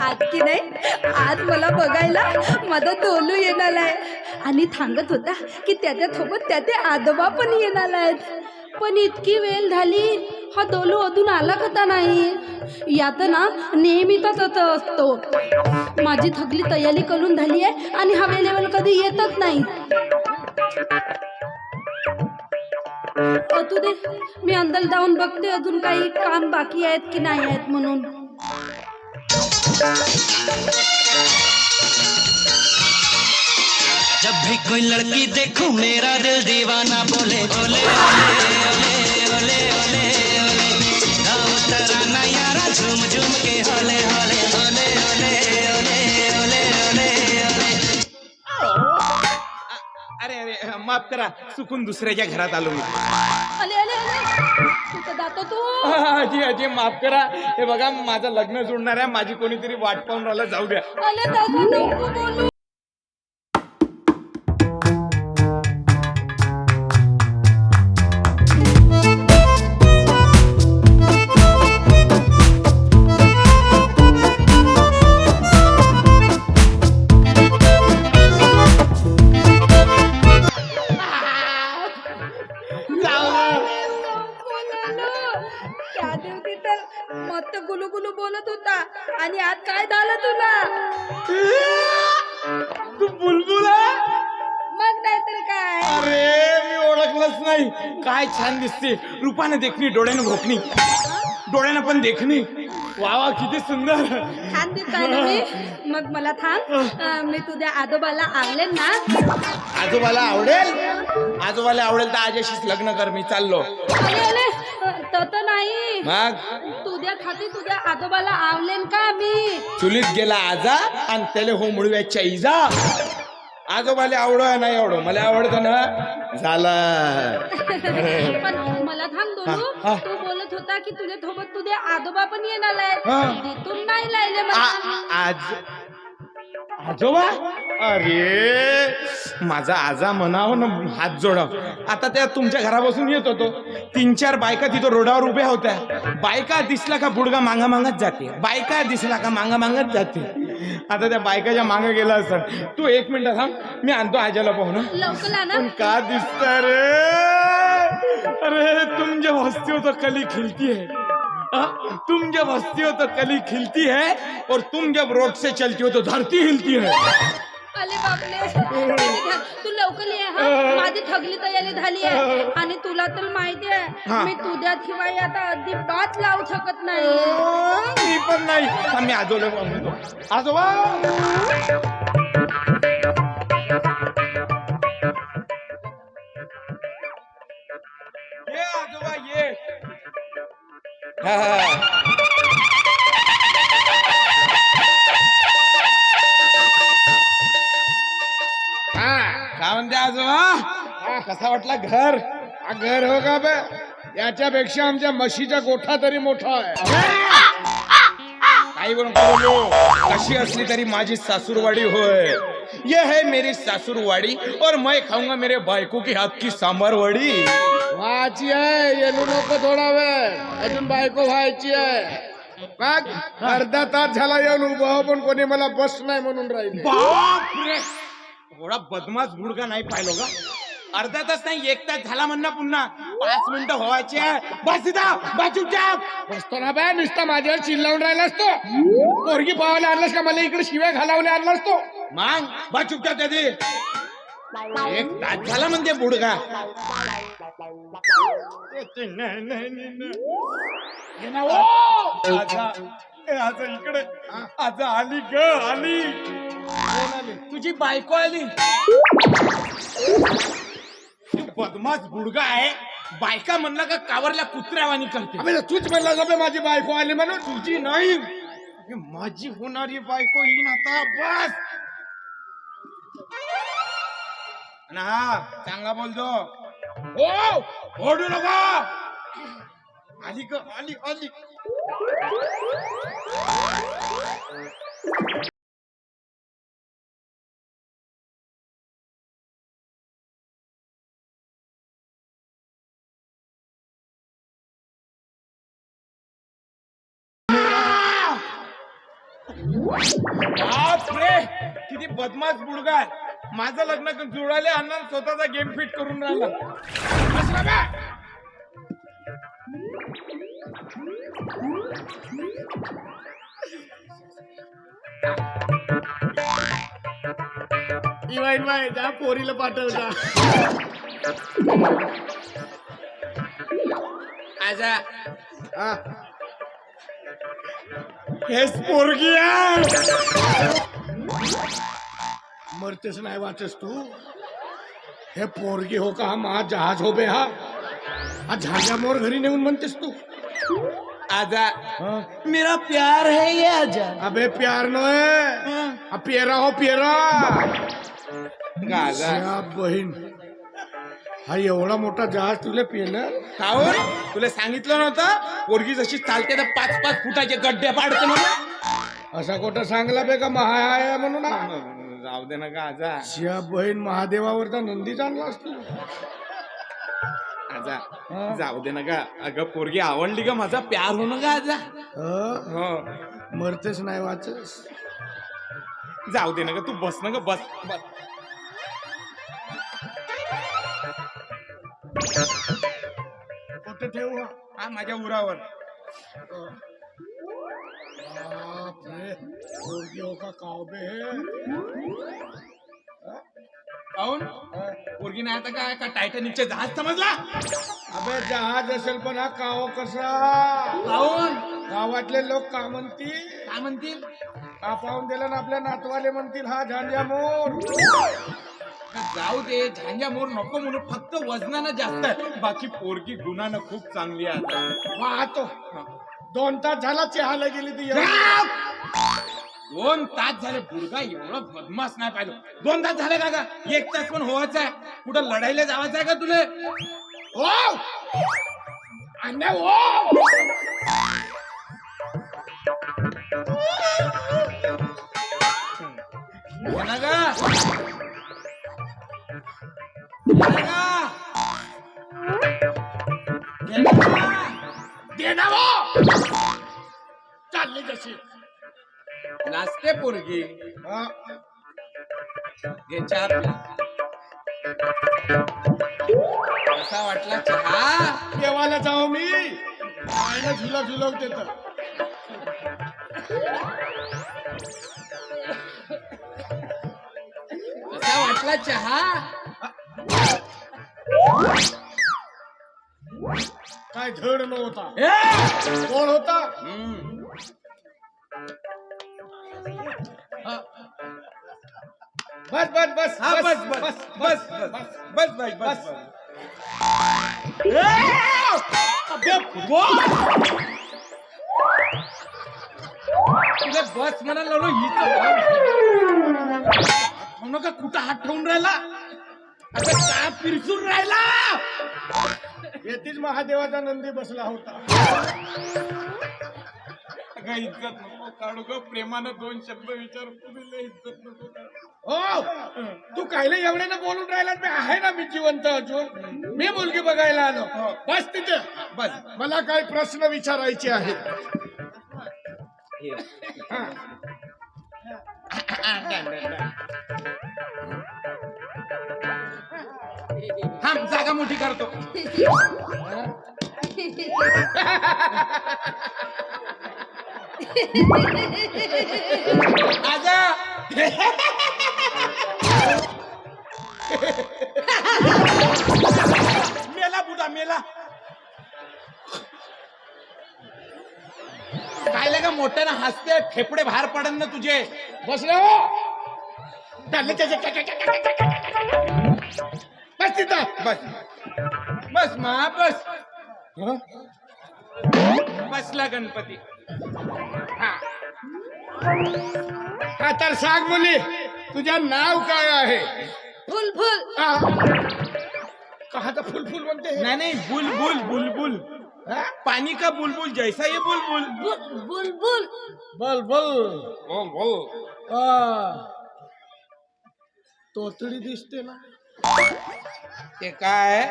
आज की नाही? आज मला बघायला माझा दोलू येणार आहे. आणि थांबत होता की त्याच्या त्याच्यासोबत त्याचे आजोबा पण येणार आहेत. पण इतकी वेळ झाली हा दोलू अजून आला कसा नाही? यात ना नेहमीचाच असं असतो. माझी थकली तयारी करून झाली आहे आणि हा वेळेवर कधी येतच नाही. असू दे मी अंदर जाऊन बघते अजून काही काम बाकी आहेत की नाही आहेत म्हणून. जब भी कोई लड़की देखूं मेरा दिल दीवाना बोले बोले। माफ करा चुकून दुसऱ्याच्या घरात आलो मी. अले अले अले. कुठं जातो तू? अजी अजी माफ करा. हे बघा माझं लग्न जुळणार आहे माझी कोणीतरी वाट पाहून राहिलं जाऊ द्या. अले दादा नको बोलू. तर मस्त गुलू गुलू बोलत होता. आणि आज काय झालं तुला? तू बुलबुल आहे? मग नाही तर काय? अरे मी ओळखलंच नाही. काय छान दिसते. रूपाने देखणी डोळ्यानं भोकणी. डोळ्यानं पण देखणी. वा वा किती सुंदर. छान दिसताय ना मी मग मला थांब. अं, मी तुझ्या आजोबाला आवलेन ना? आजोबाला आवडेल? आजोबाला आवडेल तर आजशीच लग्न कर मी चाललो. अरे तसं नाही. मग? तुझ्या खाती तुझ्या आजोबाला आवलेन का मी? चुलीत गेला आजा आणि त्याला हो मुळव्याच्या इजा. आजोबाला आवड नाही आवडो? मला आवडतं ना. झालं. पण मला थांब हा, दोनू. हा. तू बोलत होता की तुझ्या सोबत तुझे आजोबा पण येणार हा. आहेत तिथून नाही लायले आ- मला. आ- आज आजोबा? अरे माझा आजा म्हणावं ना हात जोडाव. आता त्या तुमच्या घरापासून येत होतो. तीन चार बायका तिथं रोडावर उभ्या होत्या. बायका दिसला का बुडगा मांगा मागत जाते. बायका दिसला का मांगा मागत जाते. आता त्या बायकाच्या मागे गेला असतात तू एक मिनिट थांब. मी आणतो आजाला पाहू ना लवकर आना पण का दिसत रे? अरे तुम जब हंसते हो तो कली खिलती है हाँ? तुम जब हंसती हो तो कली खिलती है और तुम जब रोड से चलती हो तो धरती हिलती है। अरे बापले तू लवकर ये हा? माझी थगली तयारी झाली आहे आणि तुला तर माहिती आहे हा. मी तुझ्या शिवाय आता अजिबात लावू शकत नाही. मी पण नाही हा, मी आजोला म्हणतो. आजोबा! हा, काय म्हणते आजोबा? कसा वाटला घर? हा घर हो का बे? याच्यापेक्षा आमच्या म्हशीचा गोठा तरी मोठा आहे. काही पण कशी असली तरी माझी सासूरवाडी होय. ये है मेरी सासुरवाड़ी और मैं खाऊंगा मेरे बायको की हाथ की सांबारवाडी. व्हायची आहे येलू नको थोडा वेळ अजून बायको व्हायची आहे. मग अर्धा तास झाला येऊन उभं हो, पण कोणी मला बस नाही म्हणून राहिले. बाप रे एवढा बदमाश गुडगा नाही पाहिलो का अर्धा तास नाही एक तास झाला म्हणणं पुन्हा. पाच मिनिटं व्हायचे आहे. बस इथं चुपचाप. बसतो ना बे नुसता माझ्यावर चिल्लावून राहिला असतो. पोरगी पावायला आणलास का? मला इकडे शिव्या घालावल्या आणला असतो. मग चुपचाप त्यादी एक तास झाला म्हणते बुडगा. नाही, नाही, नाही, नाही. ये ना, ओ! आजा ए, आजा इकडे. आजा आली ग आली. कोण आली? तुझी बायको आली. तू बदमाश बुडगा आहे. बायका म्हणला का कावरल्या कुत्र्यावानी करते. अबे तूच म्हणला बे माझी बायको आली म्हणून. तुझी नाही. अरे, माझी होणारी बायको येईन आता बस. ना चांगला बोलतो. हो ओढू नका. आली ग आली आली. किती बदमाश बुडगाय माझं लग्न जुळाले अण्णा स्वतःचा गेम फिट करून राहिला. इवाईन बाई जा पोरीला पाठवता आजा. हेच पोरगी आहे. मरतेच नाही वाचस तू? हे पोरगी हो का? हा मा जहाज हो बे हा. हा झांजा मोर घरी नेऊन म्हणतेस तू. आजा हा? मेरा प्यार है ये आजा. अबे प्यार नोय हा. पेरा हो पेरा गाजा. या बहीण. हा एवढा मोठा जहाज तुला पेलं कावर तुला सांगितलं नव्हतं? पोरगी जशी चालते तर पाच पाच फुटाचे गड्डे पाडते म्हणून? असा कुठं सांगला बे का महाय म्हणून हा? जाऊ दे ना गाजा शिया बहीण महादेवावरचा नंदीच आणलास तू आजा हा? जाऊ दे ना का अगं पोरगी आवडली का माझा प्यार होणं का आजा ह? हो मरतेच नाही वाचस जाऊ दे ना का तू बस ना ग बस बस. कुठे ठेवू हा? हा माझ्या उरावर हो का काव बे हे? काऊन? पोरगी नाही आता काय? का टायटॅनिकचे जहाज समजला? अबे जहाज असेल पण हा काव कसा? काऊन? गावातले लोक का म्हणतील? काय म्हणतील? का पाहून दिला ना आपल्या नातवाले म्हणतील हा झांजा मोर. जाऊ दे झांजा मोर नको म्हणून फक्त वजनानं जास्त आहे. बाकी पोरगी गुणानं खूप चांगली आहे आता. पाहतो हा. दोन तास झाला चहाला गेली ती दोन तास झाले बुडगा एवढं बदमाश नाही पाहिलं. दोन तास झाले का गा? एक तास पण व्हायचं आहे. कुठं लढायला जायचं आहे का तुले? ओ अन्या ओ ये ना गा? ये नाचते पोरगी. हा, घे चहा प्या. कसा वाटला चहा? देवाला जाऊ मी. आईला झुला झुलवते तर. कसा वाटला चहा? काय धड नव्हता! कोण होता? हम्म. बस बस बस हा बस बस बस बस बस बस बस तुला बस म्हणायला लागलो हिचं नका कुठं हात ठेवून राहिला आता काय पिरसून राहिला येथीच महादेवाचा नंदी बसला होता अगं इज्जत नको काढू ग. प्रेमानं दोन शब्द विचार तुला इज्जत नको काढू. हो तू कायले एवढ्यानं बोलून राहिला मी आहे ना मी जिवंत अजून. मी मुलगी बघायला आलो. बस तिथे. बस. मला काही प्रश्न विचारायचे आहेत. हा. थांब जागा मोठी करतो. आजा. मेला बुडा मेला. काय का मोठ्यानं हसते? ठेपडे बाहेर पडन ना तुझे. बसले हो. चालले त्याचे. बस तिथं. बस. बस मा बस. हं? बसला गणपती. हा. तर सांग मुली तुझं नाव काय आहे? फुल फुल हा. कहाचं फुल फुल म्हणते नाही नाही बुलबुल बुलबुल. हा? पानी का बुलबुल? जैसा ये बुलबुल. बुल बुल बुल बोल बोल. बोल बोल हा. तोतडी दिसते ना. ते काय?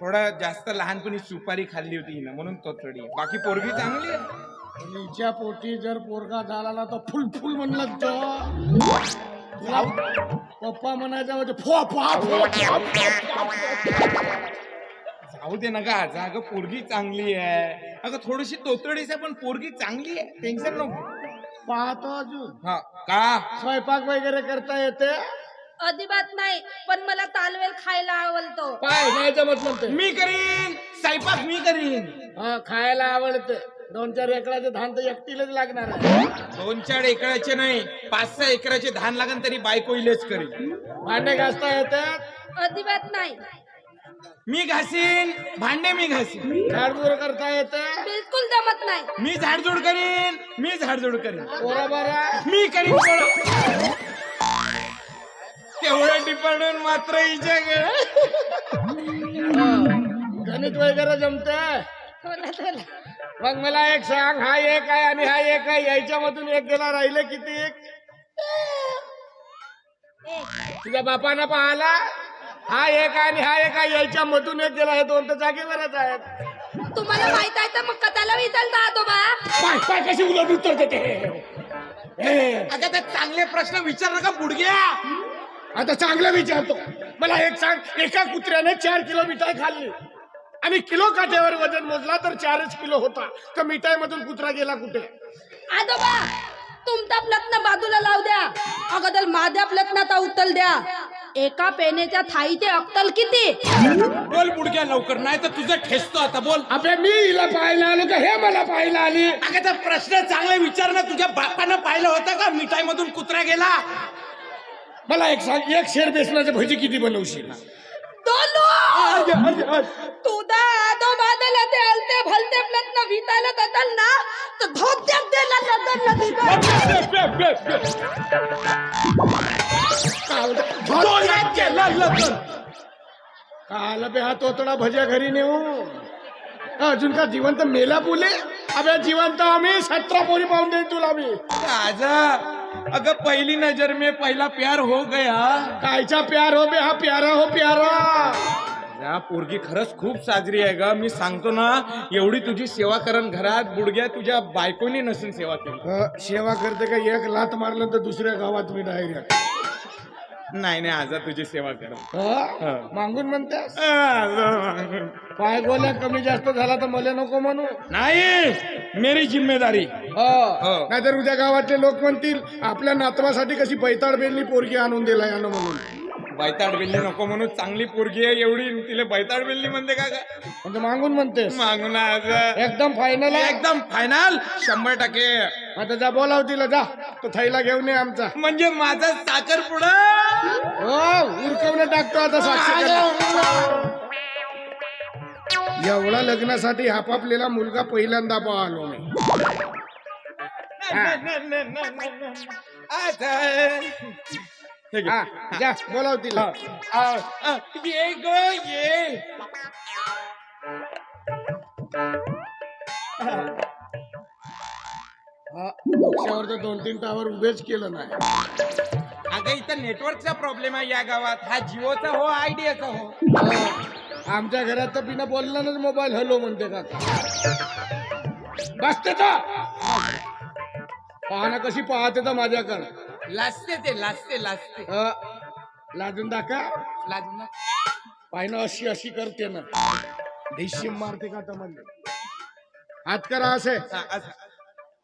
थोडं जास्त लहानपणी सुपारी खाल्ली होती हिनं म्हणून तो थोडी बाकी पोरगी चांगली आहे? हिच्या पोटी जर पोरगा झाला ना तर फुल फुल म्हणलं तो. तुला पप्पा म्हणायचं म्हणजे फो फो फो जाऊ दे ना का अगं पोरगी चांगली आहे. अगं थोडीशी तोतडीच आहे पण पोरगी चांगली आहे. टेन्शन नको. पाहतो अजून. हा का? स्वयंपाक वगैरे करता येते? अजिबात नाही पण मला तालवेल खायला आवडतो. पाय नाही जमत म्हणते. मी करीन. स्वयंपाक मी करीन. हा खायला आवडते. दोन चार एकराचे धान तर एकटीलाच लागणार आहे. दोन चार एकराचे नाही पाच सहा एकराचे धान लागन तरी बायको इलेच करीन. भांडे घासता येतात? अजिबात नाही. मी घासीन भांडे मी घासीन. झाडझूड करता येते? बिलकुल जमत नाही. मी झाडझूड करीन मी झाडझूड करीन. बरोबर आहे? मी करीन. तेवढं डिपार्टमेंट मात्र हिच्याकडे हा. गणित वगैरे जमते थोडा थोडा मग मला एक सांग हा एक आहे आणि हा एक आहे. याच्यामधून एक गेला राहिले किती? एक तुझ्या बापानं पाहाला? हा एक आहे आणि हा एक आहे. याच्या मधून एक गेला. हे दोन तर जागेवरच आहेत. तुम्हाला माहीत आहे तर मग कथाला विचारता आजोबा पाय पाय कशी उलट उत्तर देते? हे. अगं ते चांगले प्रश्न विचार नका बुडग्या. आता चांगलं विचारतो. मला एक सांग एका कुत्र्याने चार किलो मिठाई खाल्ली. आणि किलो काट्यावर वजन मोजला तर चारच किलो होता. तर मिठाई मधून कुत्रा गेला कुठे? आजोबा तुमचा प्रश्न बाजूला लावू द्या. अगोदर माझ्या प्रश्नाचा उत्तर द्या. एका पेनेच्या थाईचे अक्कल किती? बोल बुडग्या लवकर नाही तर तुझं ठेसतो आता बोल. अबे मी हिला पाहायला आलो का? हे मला पाहायला आली. अगं तर प्रश्न चांगले विचार ना तुझ्या बापानं पाहिलं होतं का? मिठाई मधून कुत्रा गेला. मला एक सांग एक शेर बेसनाचे भजी किती बनवशील? दिला ते हलते भलते जातात ना नदी काल बे हा तोतडा भज्या घरी नेऊ अजून का जिवंत मेला बोले अबे जिवंत आम्ही सतरा पोरी पाहून देईन तुला मी. राजा अगं पहिली नजर में पहिला प्यार हो गया. कायचा प्यार हो बे हा प्यारा हो प्यारा. या पोरगी खरंच खूप साजरी आहे ग. मी सांगतो ना एवढी तुझी सेवा करण घरात बुडग्या तुझ्या बायकोनी नसून सेवा केली. अ, सेवा करते का? एक लात मारलं तर दुसऱ्या गावात मी डायरेक्ट नाही नाही आजा तुझी सेवा कर. मागून म्हणतेस? पाय गोल्या कमी जास्त झाला तर मला नको म्हणू. नाही मेरी जिम्मेदारी. हो. हो. नाहीतर उद्या गावातले लोक म्हणतील आपल्या नातवासाठी कशी बैताड बेलनी पोरगी आणून दिला यानं म्हणून. बैताड बिल्ली नको म्हणून चांगली पोरगी आहे एवढी. तिला बैताड बिल्ली म्हणते का काय म्हणजे मागून म्हणतेस. मागून आज एकदम फायनल आहे. एकदम फायनल शंभर टक्के. आता जा बोलाव तिला जा. तो थैला घेऊन ये आमचा. म्हणजे माझा साखर हो उरकवणं टाकतो आता साक्षी एवढा लग्नासाठी आपापलेला मुलगा पहिल्यांदा पाहलो मी. हा, जा बोलाव तिला. ये ग ये. हा, तर दोन तीन टावर उभेच केलं नाही. अगं इथं नेटवर्कचा प्रॉब्लेम आहे या गावात. हा जिओचा हो आयडियाचा हो. हा, आमच्या घरात तर बिना बोलल्यानंच मोबाईल हॅलो म्हणते का? बसते तर. पाहणं कशी पाहते तर माझ्याकडं. लाजते ते लाजते लाजते हा, लाजून दाखा लाजून ना. पाहिनं अशी अशी करते ना ढिशी मारते का तर म्हणले हात करा असे हा, असं.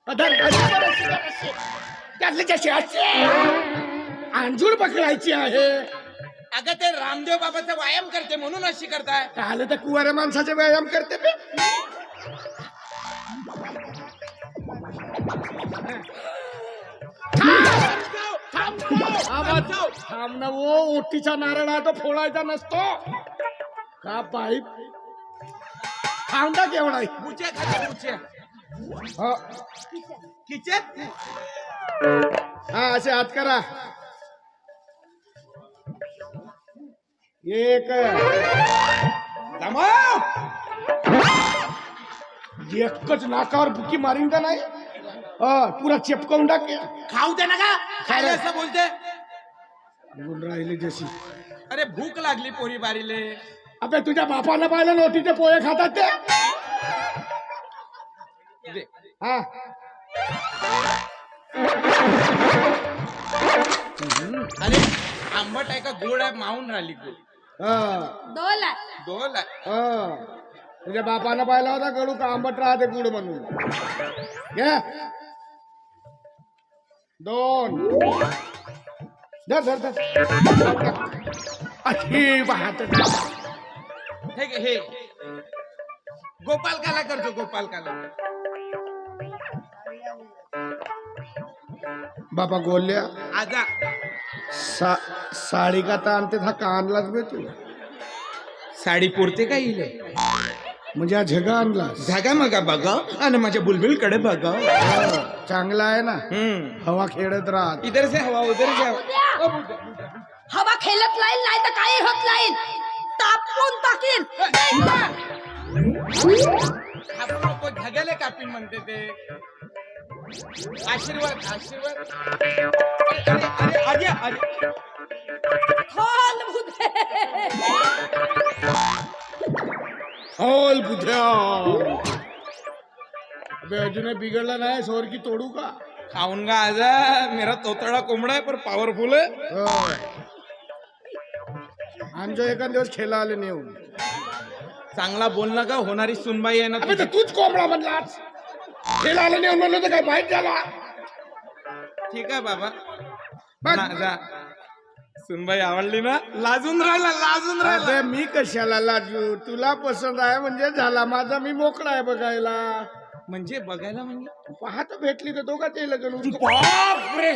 अधर. त्यातले कशी अशी अंजूळ पकडायची आहे अगं ते रामदेव बाबाचा व्यायाम करते म्हणून अशी करताय आलं तर कुवाऱ्या माणसाचे व्यायाम करते बे. थांब ना ओटीचा नारळ तो फोडायचा नसतो. का पाईप थांब केवढा हा. किचन? हा असे हात करा. एक. एकच नाकावर बुकी मारीन का नाही? हा पुरा चिपकवून टाके. खाऊ दे ना का? खायला असं बोलते. बोल राहिले जशी. अरे भूक लागली पोरी बारीले अबे तुझ्या बापाला पाहिलं नोटीचे पोहे खातात ते? दे. हा. अरे आंबट आहे का गोड आहे मावून राहिली गोड. हा. दोन आहे. दोन आहे. हा. तुझ्या बापानं पाहिला होता कडू का आंबट राहते गुड म्हणून. घ्या दोन. धर धर धर. अशी वाहत हे घे, हे. गोपाल काला करतो गोपाल काला. बापा गोल्या आजा. सा साडी का आणते हा कानलाच बे तू? साडी पुरते का इले? म्हणजे हा झगा आणलास. जागा मगा बघा आणि माझ्या बुलबुलकडे बघा. चांगला आहे ना हम्म. हवा खेळत राहत. इधर से हवा उधर से हवा. खेळत लाईन नाही तर काही होत लाईन तापून टाकीन? आपण लोक कापीन म्हणते ते. आशीर्वाद आशीर्वाद. अरे अरे अरे अरे खोल बुधे. हॉल बुद्ध्या अबे अजूनही बिघडला नाही सोर की तोडू का? खाऊंगा आजा. मेरा तोतड़ा कोंबडा है पर पावरफुल है आमच्या एका दिवस खेळा आले नेऊन. चांगला बोलणं का होणारी सुनबाई आहे ना अबे तुझी. तूच कोंबडा म्हणलास खेळा आले नेऊन म्हणलं तर काय माहीत झाला. ठीक आहे बाबा. बघ. ना. सुनबाई आवडली ना? लाजून राहिला लाजून राहिला. अबे मी कशाला लाजू? तुला पसंत आहे म्हणजे झाला. माझा मी मोकळा आहे बघायला. म्हणजे बघायला म्हणजे पाहत भेटली तर दोघा ते लग्न बापरे!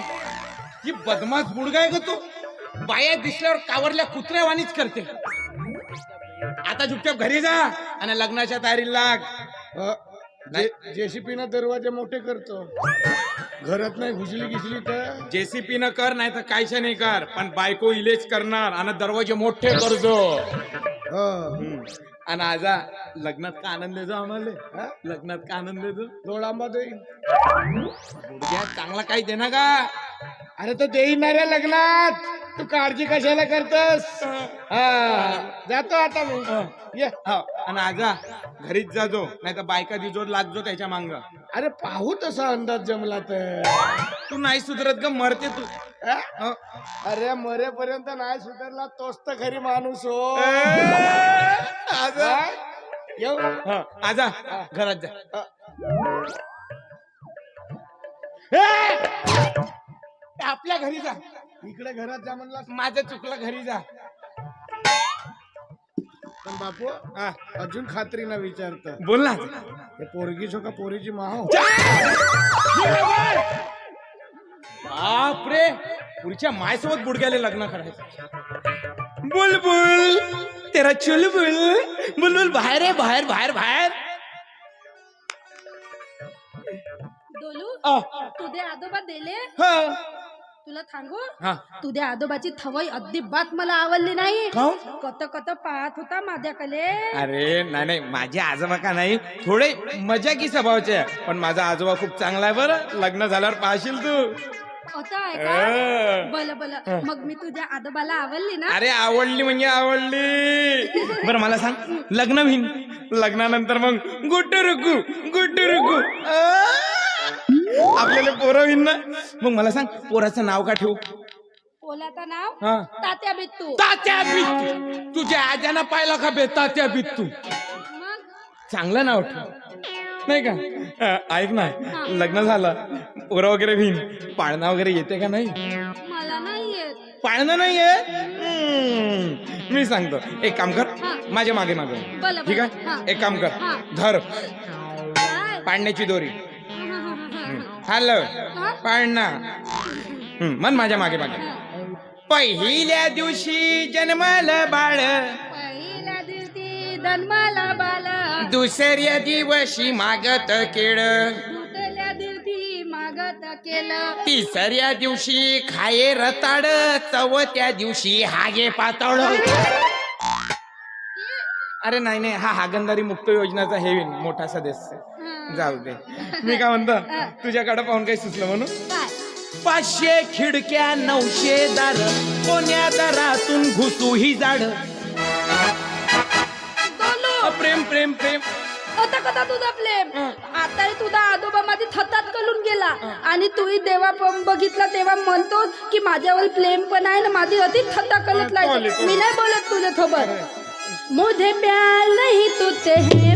ही बदमाश बुडगा आहे का तो. बाया दिसल्यावर कावरल्या कुत्र्यावानीच करते. आता चुपचाप घरी जा आणि लग्नाच्या तयारीला लाग. जेसीपी ना दरवाजे मोठे करतो. घरात नाही घुसली घुसली तर? जेसीपी न कर नाही तर कायशा नाही कर. पण बायको इलेच करणार आणि दरवाजे मोठे करजो हं. आणि आजा लग्नात का आनंद देतो आम्हाला? लग्नात का आनंद देतो? दोन आंबा देईन गुडघ्यात चांगला काही दे ना का अरे तो देईन ना रे लग्नात. तू काळजी कशाला करतस? हा. जातो आता मी. ये. हो. आणि आजा घरीच जाजो नाही तर बायका दिजो लागजो त्याच्या मांग. अरे पाहू तसा अंदाज जमला तर तू नाही सुधरत ग मरते तू. अरे मरेपर्यंत नाही सुधारला तोच तर खरी माणूस हो. आजा? येऊ. हा, आजा घरात जा. आपल्या घरी जा. इकडे घरात जा म्हणला. माझं चुकलं घरी जा. पण बापू हा, अजून खात्री ना विचारत. बोल ना. हे पोरगी छो का पोरीची माहो बापरे पुढच्या मायसोबत बुडग्याले लग्न करायचं. बुलबुल तेरा चुलबुल बुलबुल बाहेर आहे बाहेर बाहेर बाहेर. डोलू आ, तुझे आजोबा दिले? हा. तुला सांगू हा. तुझ्या आजोबाची थवई अद्दिबात मला आवडली नाही. काहून? कत कत पाहत होता माझ्याकडे अरे नाही नाही माझे आजोबा का नाही थोडे मजा की स्वभावचे आहे. पण माझा आजोबा खूप चांगला आहे बरं. लग्न झाल्यावर पाहशील तू. होता आहे का? अं. बल बल मग मी तुझ्या आजोबाला आवडली ना? अरे आवडली म्हणजे आवडली. बरं मला सांग. लग्न होईन. लग्नानंतर मग गुड्डू रुकू गुड्डू रुकू आपल्याला पोरं होईन ना. मग मला सांग पोराचं नाव का ठेवू? पोलाचं नाव? हा. तात्या बित्तू तात्या बित्तू तुझ्या आजाना पाहिला का बे तात्या बित्तू मग? चांगलं नाव ठेव. नाही का? अं, ऐक ना लग्न झालं पोरं वगैरे होईन. पाळणा वगैरे येते का नाही? मला नाही येत. पाळणं नाहीये हम्म, मी सांगतो. एक काम कर हा. माझ्या मागे मागे. ठीक. आहे. एक काम कर. हा. धर. काय? पाळण्याची दोरी. हा, हा. हॅलो. हा? पाळणा. मन माझ्या मागे मागे. पहिल्या दिवशी जन्माला बाळ. पहिल्या दिवशी जन्माला बाल दुसऱ्या दिवशी मागत केळ. दुसऱ्या दिवशी मागत केलं तिसऱ्या दिवशी खाये रताड चौथ्या दिवशी हागे पातळ. अरे नाही नाही. हा हागंदारी मुक्त योजनाचा हे मोठा सदस्य. जाऊ दे. मी काय म्हणतो तुझ्याकडे पाहून काही सुचलं म्हणून? पाचशे खिडक्या नऊशे दार कोण्या दारातून घुसू ही झाड? बोलू प्रेम प्रेम प्रेम. होता कदा तुझा प्रेम? आता तुझा आजोबा माझी थतात कलून गेला. आणि तूही देवा पण बघितला तेव्हा म्हणतो की माझ्यावर प्रेम पण आहे ना माझी अति थत्ता कलत लागली. मी नाही बोलत तुझ्या सोबत. मुझे प्यार नहीं तुझे है